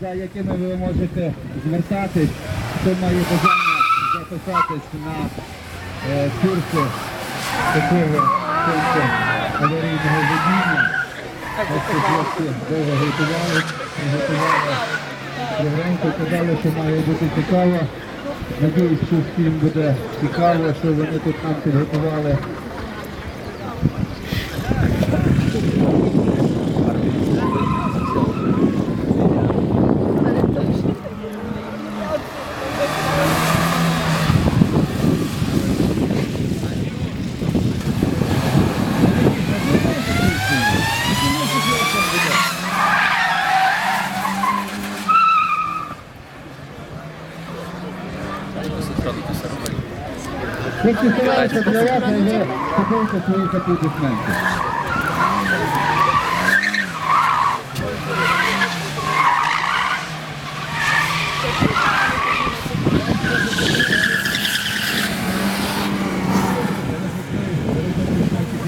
За якими ви можете звертатись, хто має бажання записатись на е, курси такого курсу аварійного водіння. Ось ці хлопці довго готували, готували програмку, казали, що має бути цікаво. Надіюсь, що всім буде цікаво, що вони тут нам підготували. Gracias. Хлопці стараються для вас, а ви купуєте своїх аплодисментів.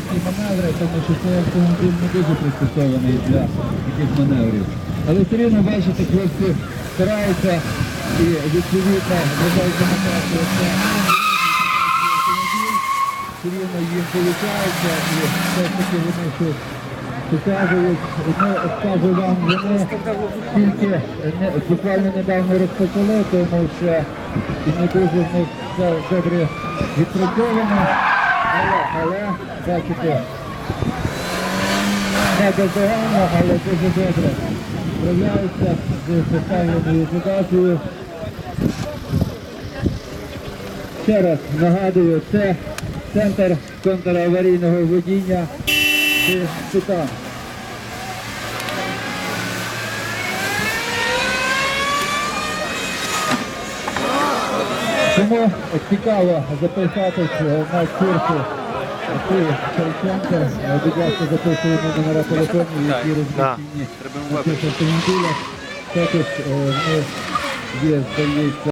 Такі тому що цей автомобіль не дуже пристосований для таких маневрів. Але все рівно бачите, хлопці стараються і відповідно вважають демократію. Рівно їм виходить і все ж таки вони щось показують. Скажу вам, вони тільки не, буквально недавно розпочали, тому що не дуже в них все добре відпрацьовано. Але, але, бачите, не бездоганно, але дуже добре справляються з поставленою задачею. Ще раз нагадую, це центр контраварійного водіння Титан. Тому цікаво записатись на курси цей центр. Будь ласка, записуємо номера телефонів, які розміщені на цих автомобілях. Також е, ми є, здається,